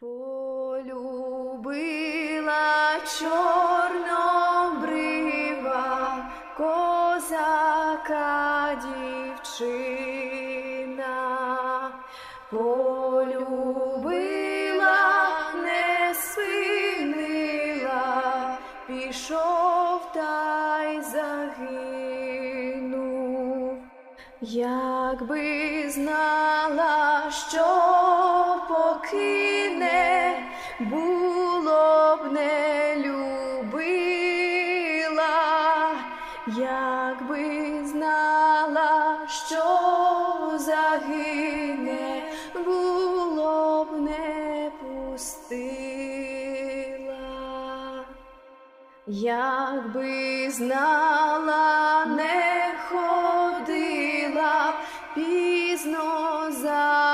Полюбила чорнобрива козака дівчина, полюбила, не спинила, пішов та й загинув. Якби знала, що не було б не любила, якби знала, що загине, було б не пустила, якби знала, не ходила пізно за.